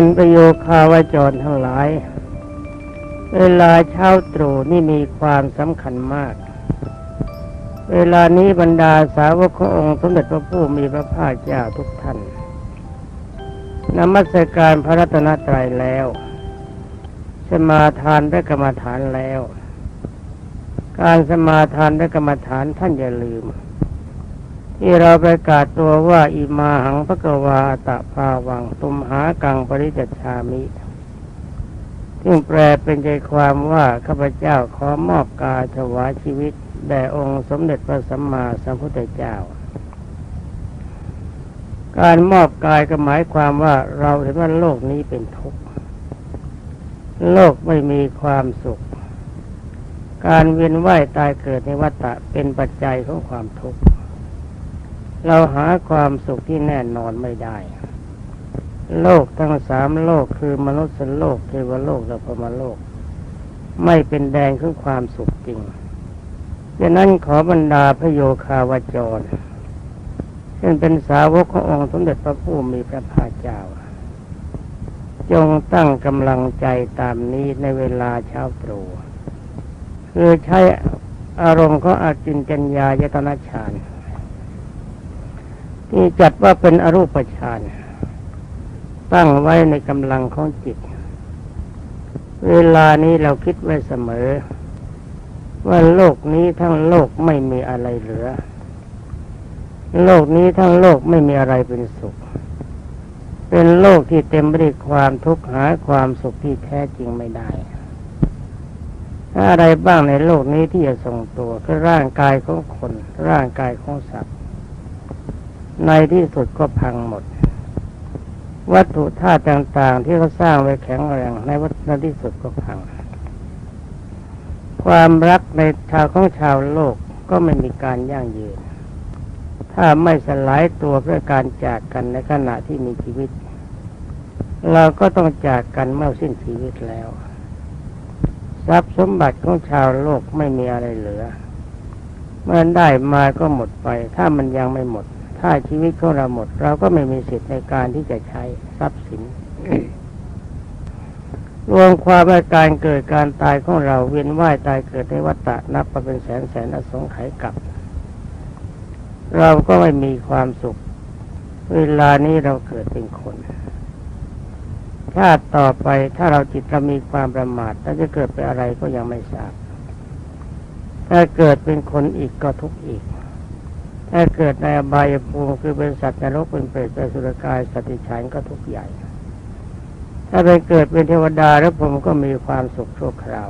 ท่านประโยคาวาจรทั้งหลาย เวลาเช้าตรู่นี่มีความสำคัญมาก เวลานี้บรรดาสาวกขององค์สมเด็จพระผู้มีพระภาคเจ้าทุกท่านนมัสการพระรัตนตรัยแล้วสมาทานและกรรมฐานแล้ว การสมาทานและกรรมฐานท่านอย่าลืม ที่เราประกาศตัวว่าอิมาหังพระกวาตะภาวังตุมหากังปริจัชชามิซึ่งแปลเป็นใจความว่าข้าพเจ้าขอมอบกายถวายชีวิตแด่องค์สมเด็จพระสัมมาสัมพุทธเจ้า การมอบกายก็หมายความว่าเราเห็นว่าโลกนี้เป็นทุกข์โลกไม่มีความสุข การเวียนว่ายตายเกิดในวัฏฏะเป็นปัจจัยของความทุกข์ เราหาความสุขที่แน่นอนไม่ได้ โลกทั้งสามโลกคือมนุษย์โลกเทวโลกและพรมโลก ไม่เป็นแดงของความสุขจริงดังนั้นขอบรรดาพระโยคาวาจรซึ่งเป็นสาวกขององค์สมเด็จพระผู้มีพระภาคเจ้า จงตั้งกำลังใจตามนี้ในเวลาเช้าตรู่คือใช้อารมณ์ของอากินจัญญายตนะฌาน ที่จัดว่าเป็นอรูปฌานตั้งไว้ในกำลังของจิต เวลานี้เราคิดไว้เสมอ ว่าโลกนี้ทั้งโลกไม่มีอะไรเหลือ โลกนี้ทั้งโลกไม่มีอะไรเป็นสุข เป็นโลกที่เต็มไปด้วยความทุกข์หาความสุขที่แท้จริงไม่ได้อะไรบ้างในโลกนี้ที่จะทรงตัวก็ร่างกายของคน ร่างกายของสัตว์ ในที่สุดก็พังหมด วัตถุธาตุต่าง ๆ ที่เขาสร้างไว้แข็งแรงในวัฏที่สุดก็พัง ความรักในชาวของชาวโลกก็ไม่มีการยั่งยืน ถ้าไม่สลายตัวเพื่อการจากกันในขณะที่มีชีวิต เราก็ต้องจากกันเมื่อสิ้นชีวิตแล้วทรัพย์สมบัติของชาวโลกไม่มีอะไรเหลือ เมื่อได้มาก็หมดไป ถ้ามันยังไม่หมด ถ้าชีวิตของเราหมด เราก็ไม่มีสิทธิ์ในการที่จะใช้ทรัพย์สิน รวมความว่าการเกิดการตายของเราเวียนว่ายตายเกิดในวัฏฏะนับมาเป็นแสนแสนอสงไขยกับ เราก็ไม่มีความสุข เวลานี้เราเกิดเป็นคนชาติต่อไปถ้าเราจิตเรามีความประมาทเราจะเกิดเป็นอะไรก็ยังไม่ทราบ ถ้าเกิดเป็นคนอีกก็ทุกข์อีก ถ้าเกิดในอบายภูมิคือเป็นสัตว์นรกเป็นเปรตเป็นสุรกายสติฉันก็ทุกข์ใหญ่ ถ้าไปเกิดเป็นเทวดาแล้วผมก็มีความสุขชั่วคราว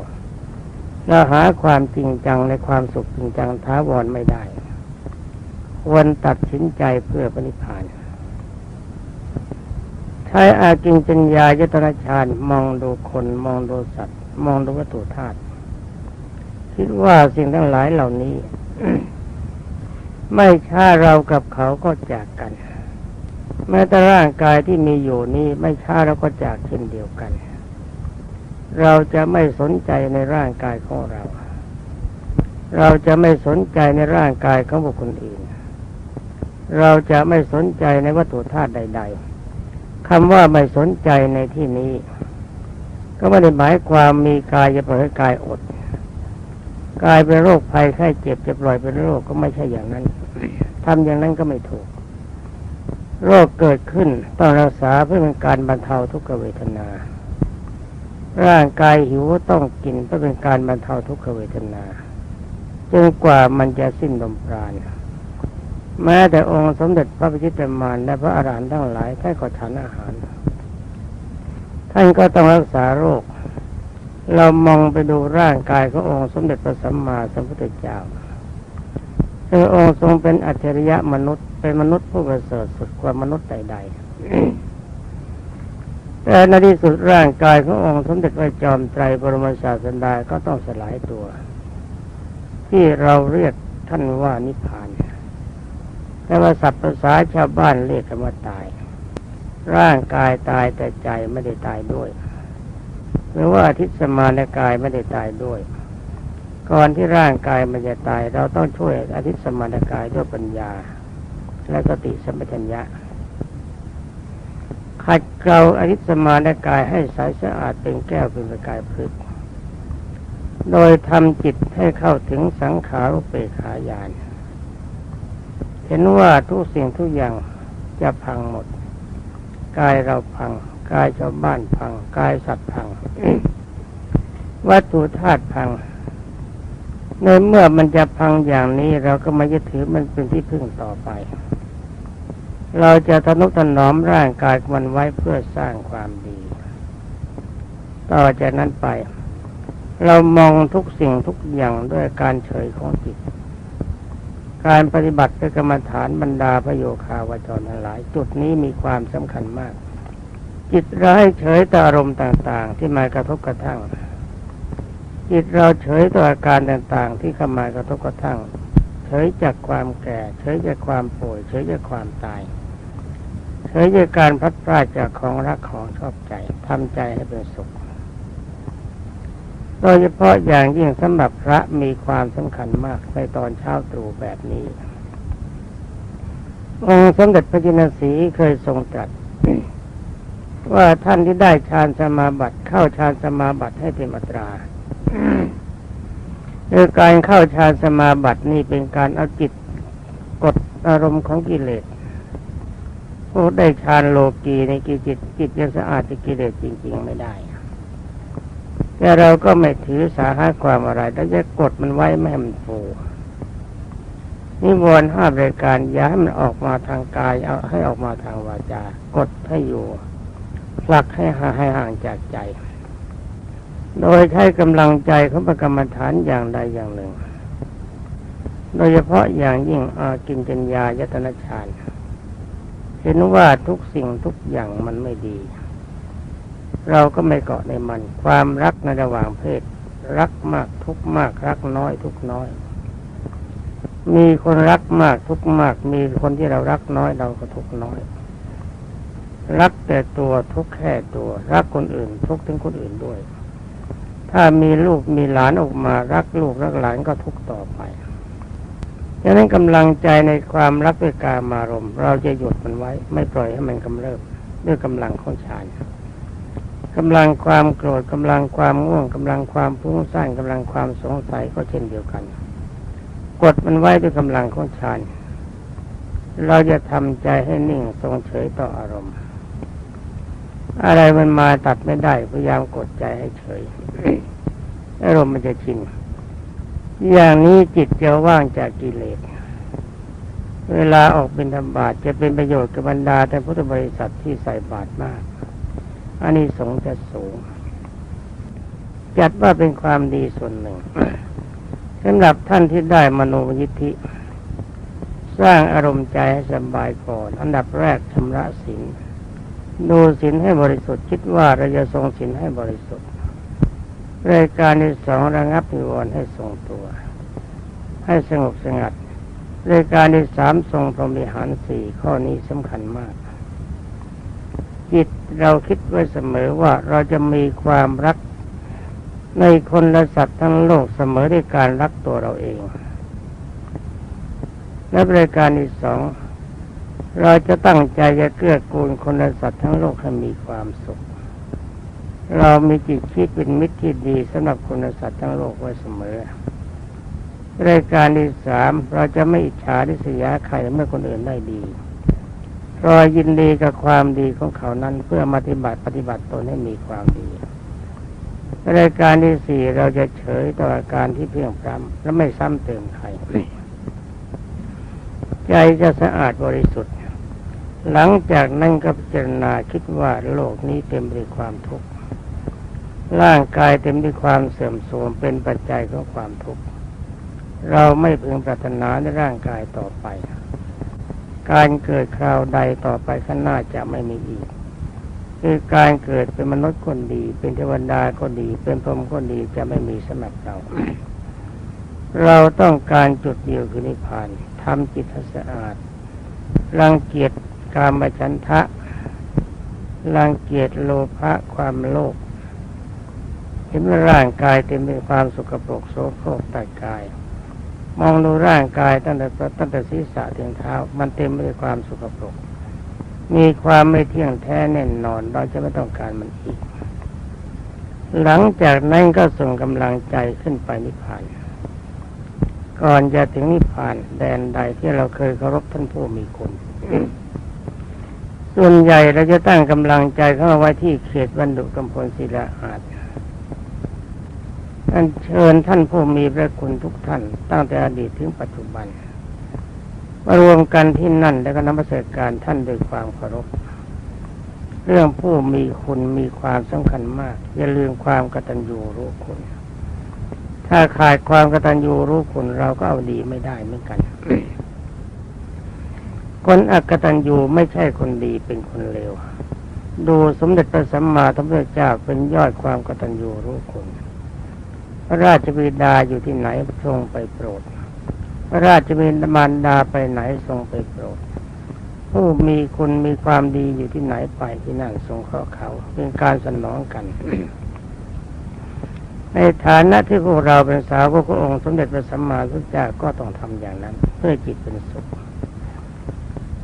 เราหาความจริงจังในความสุขจริงจังท้าวรไม่ได้ ควรตัดสินใจเพื่อปณิพานใช้อากิงจัญญายตนะฌานมองดูคนมองดูสัตว์ มองดูวัตถุธาตุคิดว่าสิ่งทั้งหลายเหล่านี้ ไม่ช้าเรากับเขาก็จากกัน แม้แต่ร่างกายที่มีอยู่นี้ไม่ช้าเราก็จากเช่นเดียวกัน เราจะไม่สนใจในร่างกายของเรา เราจะไม่สนใจในร่างกายของบุคคลอื่น เราจะไม่สนใจในวัตถุธาตุใด ๆคำว่าไม่สนใจในที่นี้ ก็ไม่ได้หมายความมีกายจะปล่อยกายอด กายเป็นโรคภัยไข้เจ็บจะปล่อยเป็นโรคก็ไม่ใช่อย่างนั้นทำอย่างนั้นก็ไม่ถูก โรคเกิดขึ้นต้องรักษาเพื่อเป็นการบรรเทาทุกขเวทนา ร่างกายหิวต้องกินเพื่อเป็นการบรรเทาทุกขเวทนาจนกว่ามันจะสิ้นลมปราณแม้แต่องค์สมเด็จพระพิชิตมารและพระอรหันต์ทั้งหลายท่านก็ทานอาหาร ท่านก็ต้องรักษาโรค เรามองไปดูร่างกายขององค์สมเด็จพระสัมมาสัมพุทธเจ้าคือองค์ทรงเป็นอัจฉริยะมนุษย์ เป็นมนุษย์ผู้ประเสริฐสุดกว่ามนุษย์ใดๆแต่ในที่สุดร่างกายขององค์สมเด็จพระจอมไตรบรมศาสดาก็ต้องสลายตัว ที่เราเรียกท่านว่านิพพานแต่ว่าศัพท์ภาษาชาวบ้านเรียกกันว่าตาย ร่างกายตายแต่ใจไม่ได้ตายด้วย รือว่าอาทิตย์สมานกายไม่ได้ตายด้วย ก่อนที่ร่างกายมันจะตาย เราต้องช่วยอาทิตย์สมานกายด้วยปัญญา และสติสัมปชัญญะขัดเกลาอริสมานกายให้ใสสะอาดเป็นแก้วเป็นประกายพลึกโดยทำจิตให้เข้าถึงสังขารุปเปกขายาน เห็นว่าทุกสิ่งทุกอย่างจะพังหมด กายเราพัง กายชาวบ้านพัง กายสัตว์พัง วัตถุธาตุพัง ในเมื่อมันจะพังอย่างนี้เราก็ไม่ยึดถือมันเป็นที่พึ่งต่อไป เราจะทนุถนอมร่างกายมันไว้เพื่อสร้างความดี ต่อจากนั้นไป เรามองทุกสิ่งทุกอย่างด้วยการเฉยของจิตการปฏิบัติกรรมฐานบรรดาประโยคาวจรทั้งหลาย จุดนี้มีความสำคัญมาก จิตเราให้เฉยต่ออารมณ์ต่าง ๆ ที่มากระทบกระทั่ง จิตเราเฉยต่ออาการต่างๆ ที่เข้ามากระทบกระทั่ง เฉยจากความแก่ เฉยจากความป่วย เฉยจากความตาย เฉยจากการพัดพลาดจากของรักของชอบใจทำใจให้เป็นสุข โดยเฉพาะอย่างยิ่งสำหรับพระมีความสำคัญมากในตอนเช้าตรู่แบบนี้องค์สมเด็จพระจินสีเคยทรงตรัส ว่าท่านที่ได้ฌานสมาบัติเข้าฌานสมาบัติให้เป็นอัตราโดยการเข้าฌานสมาบัตินี่เป็นการเอาจิตกดอารมณ์ของกิเลสผู้ได้ฌานโลกีในกิจิตจิตยังสะอาดจากกิเลสจริง ๆ ไม่ได้ แต่เราก็ไม่ถือสาหาความอะไรแล้วจะกดมันไว้ไม่ให้มันฟูนิวรณ์ห้ารายการอย่าให้มันออกมาทางกายเอาให้ออกมาทางวาจา กดให้อยู่ ผลักให้ห่างให้ห่างจากใจ โดยใช้กำลังใจเของประกรรมฐานอย่างใดอย่างหนึ่ง โดยเฉพาะอย่างยิ่งอากินจัญญายตนะฌานเห็นว่าทุกสิ่งทุกอย่างมันไม่ดี เราก็ไม่เกาะในมัน ความรักในระหว่างเพศ รักมากทุกมากรักน้อยทุกน้อย มีคนรักมากทุกมาก มีคนที่เรารักน้อยเราก็ทุกน้อย รักแต่ตัวทุกแค่ตัว รักคนอื่น ทุกถึงคนอื่นด้วย ถ้ามีลูกมีหลานออกมา รักลูกรักหลานก็ทุกต่อไปดังนั้นกำลังใจในความรักด้วยกามารมเราจะหยุดมันไว้ ไม่ปล่อยให้มันกำเริบด้วยกำลังของฌานกำลังความโกรธกำลังความง่วงกำลังความพุ่งสร้างกำลังความสงสัยก็เช่นเดียวกัน กดมันไว้ด้วยกำลังของฌานเราจะทำใจให้นิ่งทรงเฉยต่ออารมณ์ อะไรมันมาตัดไม่ได้ พยายามกดใจให้เฉยอารมณ์มันจะชินอย่างนี้จิตจะว่างจากกิเลส เวลาออกเป็นธรรมบาตจะเป็นประโยชน์กับบรรดาแต่พุทธบริษัทที่ใส่บาตรมากอันนี้สงส์จะสูง จัดว่าเป็นความดีส่วนหนึ่งสำหรับท่านที่ได้มโนยิทธิ สร้างอารมณ์ใจให้สบายก่อน อันดับแรกชำระศีล ดูศีลให้บริสุทธิ์คิดว่าเราจะทรงศีลให้บริสุทธิ์รายการที่สองระงับนิวรณ์ให้ทรงตัว ให้สงบสงัดรายการที่สามทรงพรหมิหารสี่ข้อนี้สำคัญมาก จิตเราคิดไว้เสมอว่าเราจะมีความรักในคนและสัตว์ทั้งโลกเสมอด้วยการรักตัวเราเอง และรายการที่สอง เราจะตั้งใจจะเกื้อกูลคนและสัตว์ทั้งโลกให้มีความสุข เรามีจิตคิดเป็นมิตรที่ดีสำหรับคนและสัตว์ทั้งโลกไว้เสมอรายการที่สามเราจะไม่อิจฉาริษยาใครเมื่อคนอื่นได้ดีรอยินดีกับความดีของเขานั้นเพื่อปฏิบัติปฏิบัติตนให้มีความดีรายการที่สี่เราจะเฉยต่ออาการที่เพียงพร้ำและไม่ซ้ำเติมใครใจจะสะอาดบริสุทธิ์ หลังจากนั้นก็พิจารณาคิดว่าโลกนี้เต็มไปด้วยความทุกข์ร่างกายเต็มด้วยความเสื่อมโทรมเป็นปัจจัยของความทุกข์เราไม่พึงปรารถนาในร่างกายต่อไป การเกิดคราวใดต่อไปข้างหน้าจะไม่มีอีก คือการเกิดเป็นมนุษย์คนดี เป็นเทวดาก็ดี เป็นพรหมก็ดีจะไม่มีสำหรับเรา เราต้องการจุดเดียวคือนิพพานทำจิตให้สะอาดรังเกียจ กามฉันทะรังเกียจโลภะความโลภเห็นว่าร่างกายเต็มไปด้วยความสุขปรกโสโครกตายกาย มองดูร่างกายตั้งแต่ตั้งแต่ศีรษะถึงเท้า มันเต็มไปด้วยความสุขปรก มีความไม่เที่ยงแท้แน่นอน เราจะไม่ต้องการมันอีก หลังจากนั้นก็ส่งกำลังใจขึ้นไปนิพพานก่อนจะถึงนิพพานแดนใดที่เราเคยเคารพท่านผู้มีคุณ ส่วนใหญ่เราจะตั้งกำลังใจเข้าไว้ที่เขตบรรดุกำพลศิลาอาจอันเชิญท่านผู้มีพระคุณทุกท่าน ตั้งแต่อดีตถึงปัจจุบัน มารวมกันที่นั่นแล้วก็นมัสการท่านด้วยความเคารพ เรื่องผู้มีคุณมีความสำคัญมาก อย่าลืมความกตัญญูรู้คุณ ถ้าขาดความกตัญญูรู้คุณเราก็เอาดีไม่ได้เหมือนกัน คนอกตัญญูไม่ใช่คนดีเป็นคนเลว ดูสมเด็จพระสัมมาสัมพุทธเจ้าเป็นยอดความกตัญญูรู้คุณพระราชบิดาอยู่ที่ไหนทรงไปโปรด พระราชบิดามารดาไปไหนทรงไปโปรด ผู้มีคุณมีความดีอยู่ที่ไหนไปที่นั่นทรงเข้าเขาเป็นการสนองกัน ในฐานะที่พวกเราเป็นสาวกพระองค์สมเด็จพระสัมมาสัมพุทธเจ้าก็ต้องทำอย่างนั้น เพื่อจิตเป็นสุข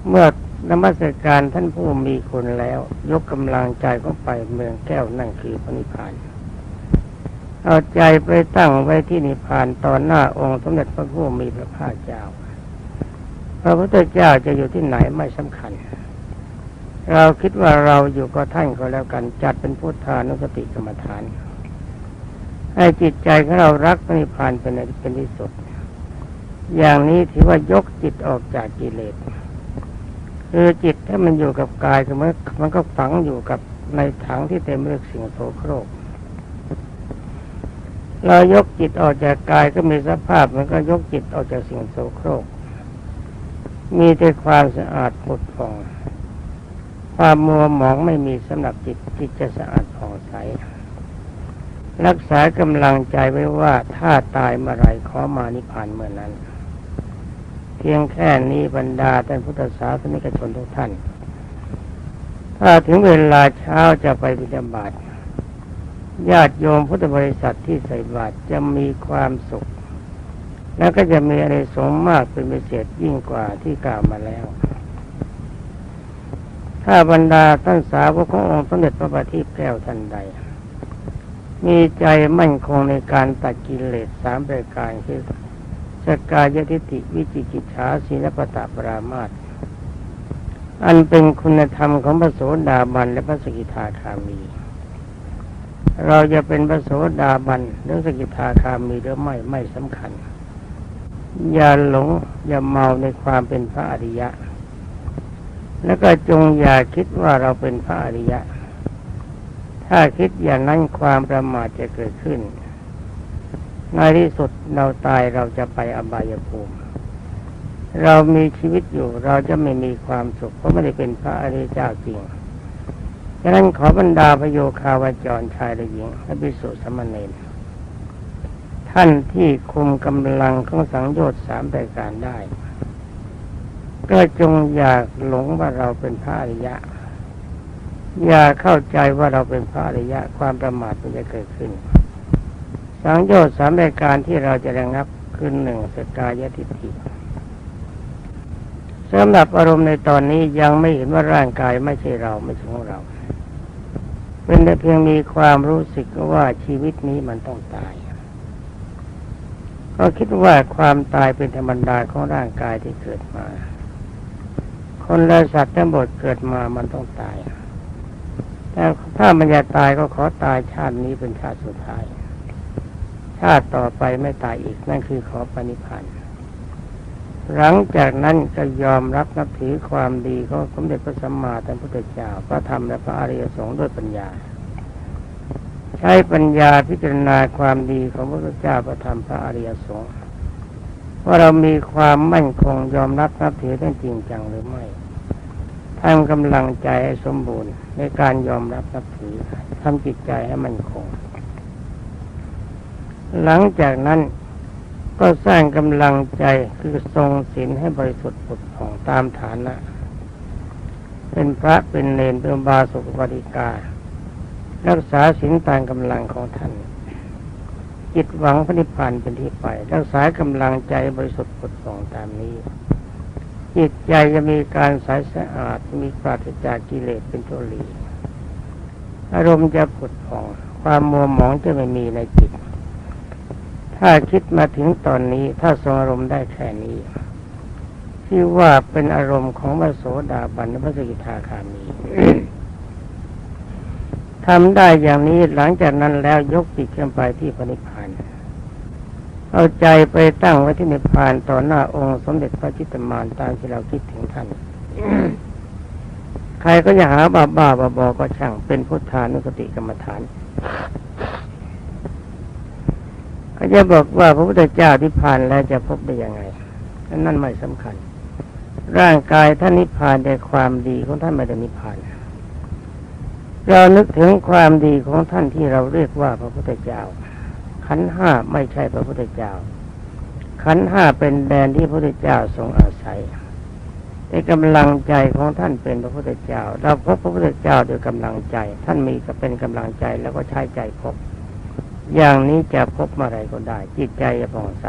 เมื่อนมัสการท่านผู้มีคุณแล้ว ยกกำลังใจเข้าไปเมืองแก้วนั่นคือพระนิพพาน เอาใจไปตั้งไว้ที่นิพพานตอนหน้าองค์สมเด็จพระผู้มีพระภาคเจ้า พระพุทธเจ้าจะอยู่ที่ไหนไม่สำคัญ เราคิดว่าเราอยู่ก็ท่านก็แล้วกันจัดเป็นพุทธานุสติกรรมฐาน ให้จิตใจของเรารักพระนิพพานเป็นเป็นที่สุด อย่างนี้ถือว่ายกจิตออกจากกิเลส คือจิตถ้ามันอยู่กับกายมันมันก็ฝังอยู่กับในถังที่เต็มไปด้วยสิ่งโสโครกเรายกจิตออกจากกายก็มีสภาพมันก็ยกจิตออกจากสิ่งโสโครก มีแต่ความสะอาดผุดผ่อง ความมัวหมองไม่มีสำหรับจิตจิตจะสะอาดผ่องใส รักษากำลังใจไว้ว่าถ้าตายเมื่อไรขอมานิพพานเมื่อนั้น พียงแค่นี้บรรดาท่านพุทธศาสนิกชนทุกท่าน ถ้าถึงเวลาเช้าจะไปบิณฑบาตญาติโยมพุทธบริษัทที่ใส่บาตรจะมีความสุข แล้วก็จะมีอะไรสงส์มากเป็นพิเศษยิ่งกว่าที่กล่าวมาแล้ว ถ้าบรรดาท่านสาวกขององค์สมเด็จพระบัณฑิตแก้วท่านใด มีใจมั่นคงในการตัดกิเลสสามประการคือ สกายทิฏฐิวิจิกิจฉาศีลปตะปรามาตอันเป็นคุณธรรมของพระโสดาบันและพระสกิทาคามี เราจะเป็นพระโสดาบันหรือสกิทาคามีหรือไม่ไม่สำคัญ อย่าหลงอย่าเมาในความเป็นพระอริยะ แล้วก็จงอย่าคิดว่าเราเป็นพระอริยะ ถ้าคิดอย่างนั้นความประมาทจะเกิดขึ้น ในที่สุดเราตายเราจะไปอบายภูมิ เรามีชีวิตอยู่เราจะไม่มีความสุขเพราะไม่ได้เป็นพระอริยเจ้าจริงฉะนั้นขอบรรดาพระโยคาวาจรชายและหญิงและภิกษุสามเณรท่านที่คุมกำลังของสังโยชน์สามรายการได้ ก็จงอยากหลงว่าเราเป็นพระอริยะ อย่าเข้าใจว่าเราเป็นพระอริยะความประมาทมันจะเกิดขึ้น สังโยชน์สามรายการที่เราจะระงับคือหนึ่งสกายทิฏฐิสำหรับอารมณ์ในตอนนี้ยังไม่เห็นว่าร่างกายไม่ใช่เราไม่ใช่ของเรา เป็นแต่เพียงมีความรู้สึกว่าชีวิตนี้มันต้องตาย ก็คิดว่าความตายเป็นธรรมดาของร่างกายที่เกิดมา คนและสัตว์ทั้งหมดเกิดมามันต้องตายแต่ถ้ามันจะตายก็ขอตายชาตินี้เป็นชาติสุดท้ายาติต่อไปไม่ตายอีกนั่นคือขอปณิพันธ์หลังจากนั้นก็ยอมรับนับถือความดีของสมเด็จพระสัมมาสัมพุทธเจ้าพระธรรมและพระอริยสงฆ์ด้วยปัญญา ใช้ปัญญาพิจารณาความดีของพระพุทธเจ้าพระธรรมพระอริยสงฆ์ว่าเรามีความมั่นคงยอมรับนับถือท่านจริงจังหรือไม่ทำกำลังใจให้สมบูรณ์ในการยอมรับนับถือทำจิตใจให้มั่นคง หลังจากนั้นก็สร้างกำลังใจคือทรงศีลให้บริสุทธิ์ผุดผ่องตามฐานะ เป็นพระเป็นเลนเป็นบาสุกบริกา รักษาศีลตามกำลังของท่านจิตหวังพระนิพพานเป็นที่ไป รักษากำลังใจบริสุทธิ์ผุดผ่องตามนี้ จิตใจจะมีการใสสะอาดมีปราศจากกิเลสเป็นตัวหลีอารมณ์จะผุดผ่อง ความมัวหมองจะไม่มีในจิต ถ้าคิดมาถึงตอนนี้ถ้าทรงอารมณ์ได้แค่นี้ ที่ว่าเป็นอารมณ์ของพระโสดาบันพระสกิทาคามีทำได้อย่างนี้หลังจากนั้นแล้วยกจิตขึ้นไปที่พระนิพพานเอาใจไปตั้งไว้ที่นิพพานต่อหน้าองค์สมเด็จพระจิตตมารตามที่เราคิดถึงท่านใครก็จะหาบาบ้าบาบอก็ช่างเป็นพุทธานุสติกรรมฐาน เขาจะบอกว่าพระพุทธเจ้าที่ผ่านแล้วจะพบได้ยังไงนั่นไม่สำคัญ ร่างกายท่านนิพพานแต่ความดีของท่านไม่ได้นิพพานเรานึกถึงความดีของท่านที่เราเรียกว่าพระพุทธเจ้า ขันห้าไม่ใช่พระพุทธเจ้า ขันห้าเป็นแดนที่พระพุทธเจ้าทรงอาศัยในกำลังใจของท่านเป็นพระพุทธเจ้า เราพบพระพุทธเจ้าโดยกำลังใจ ท่านมีก็เป็นกำลังใจแล้วก็ใช้ใจพบ อย่างนี้จะพบเมื่อไรก็ได้ จิตใจจะผ่องใส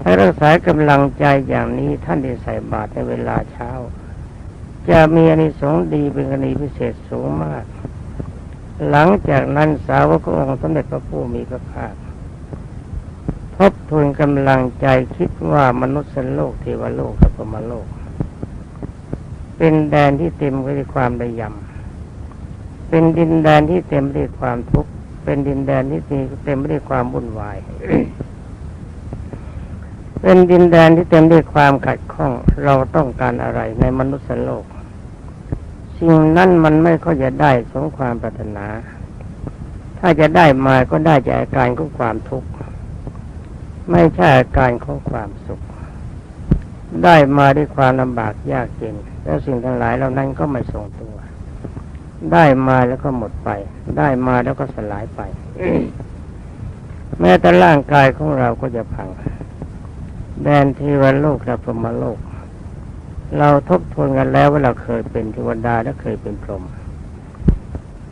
ถ้ารักษากำลังใจอย่างนี้ท่านได้ใส่บาตรในเวลาเช้า จะมีอานิสงส์ดีเป็นกรณีพิเศษสูงมาก หลังจากนั้นสาวกองค์สมเด็จพระผู้มีพระภาคทบทวนกำลังใจคิดว่ามนุษย์โลกเทวโลกกับพมโลก เป็นแดนที่เต็มไปด้วยความระยำเป็นดินแดนที่เต็มไปด้วยความทุกข์ เป็นดินแดนที่เต็มไปด้วยความวุ่นวาย เป็นดินแดนที่เต็มด้วยความขัดข้อง เราต้องการอะไรในมนุษย์โลก สิ่งนั้นมันไม่ค่อยจะได้สมความปรารถนา ถ้าจะได้มาก็ได้จากอาการของความทุกข์ ไม่ใช่อาการของความสุข ได้มาด้วยความลำบากยากเย็นแล้วสิ่งทั้งหลายเหล่านั้นก็ไม่ทรงตัว ได้มาแล้วก็หมดไป ได้มาแล้วก็สลายไป แม้แต่ร่างกายของเราก็จะพัง แดนเทวโลกและพรหมโลก เราทบทวนกันแล้วว่าเราเคยเป็นเทวดาและเคยเป็นพรหม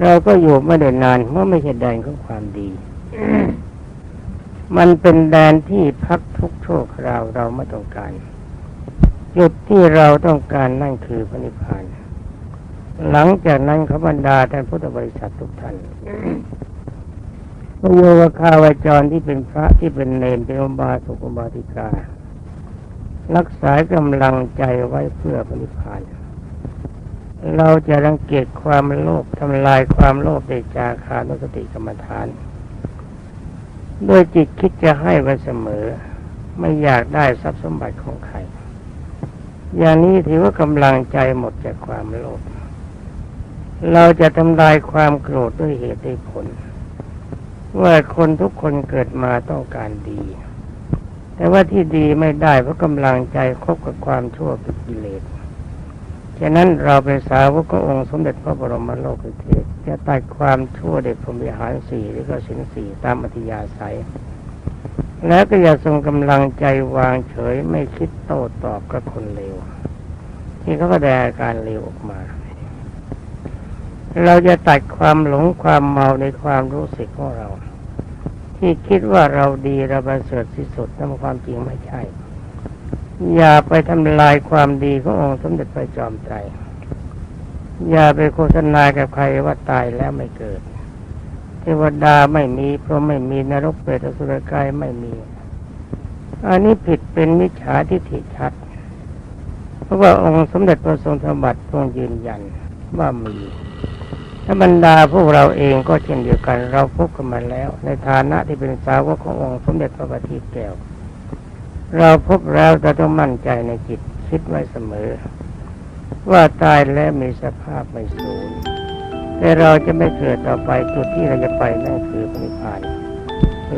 เราก็อยู่ไม่ได้นานเพราะไม่ใช่แดนของความดี มันเป็นแดนที่พักทุกโชคราวเราไม่ต้องการ จุดที่เราต้องการนั่นคือพระนิพพาน หลังจากนั้นขบรรดาท่านพุทธบริษัททุกท่านพระโยวคาวาจรที่เป็นพระที่เป็นเนรเป็นอุบาสกอุบาสิกา รักษากำลังใจไว้เพื่อพระนิพพานเราจะรังเกียจความโลภทำลายความโลภในจาคานุสติกรรมฐานโดยจิตคิดจะให้ไว้เสมอ ไม่อยากได้ทรัพย์สมบัติของใคร อย่างนี้ถือว่ากำลังใจหมดจากความโลภ เราจะทำลายความโกรธด้วยเหตุด้วยผล ว่าคนทุกคนเกิดมาต้องการดี แต่ว่าที่ดีไม่ได้เพราะกำลังใจคบกับความชั่วกับกิเลสฉะนั้นเราเป็นสาวกขององค์สมเด็จพระบรมโลกเทศจะตัดความชั่วเด็กพรมิหารสี่หรือก็สินสี่ตามอัธยาศัย แล้วก็อย่าทรงกำลังใจวางเฉยไม่คิดโต้ตอบกับคนเลวที่เขาก็แสดงการเลวออกมา เราจะตัดความหลงความเมาในความรู้สึกของเรา ที่คิดว่าเราดีเราประเสริฐที่สุดนั่นความจริงไม่ใช่ อย่าไปทำลายความดีขององค์สมเด็จพระจอมไตรอย่าไปโฆษณากับใครว่าตายแล้วไม่เกิด เทวดาไม่มีเพราะไม่มีนรกเปรตสุรกายไม่มี อันนี้ผิดเป็นมิจฉาทิฏฐิชัด เพราะว่าองค์สมเด็จพระทรงธรรมบัตรทรงยืนยันว่ามี ถ้าบรรดาพวกเราเองก็เช่นเดียวกัน เราพบกันมาแล้ว ในฐานะที่เป็นสาวกขององค์สมเด็จพระบัณฑิตแก้ว เราพบแล้วจะต้องมั่นใจในจิตคิดไว้เสมอ ว่าตายแล้วมีสภาพไม่สูญแต่เราจะไม่เกิดต่อไปจุดที่เราจะไปนั่นคือพระนิพพาน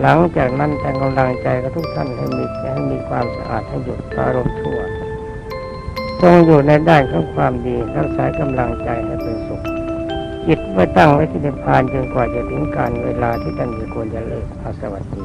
หลังจากนั้นทางกำลังใจกับทุกท่านให้มีให้มีความสะอาดให้หยุดอารมณ์ชั่วทรงอยู่ในด้านของความดีรักษากำลังใจให้เป็นสุข จิตไว้ตั้งไว้ที่นิพพานจนกว่าจะถึงการเวลาที่ท่านมีควรจะเลิกอาสวัสดี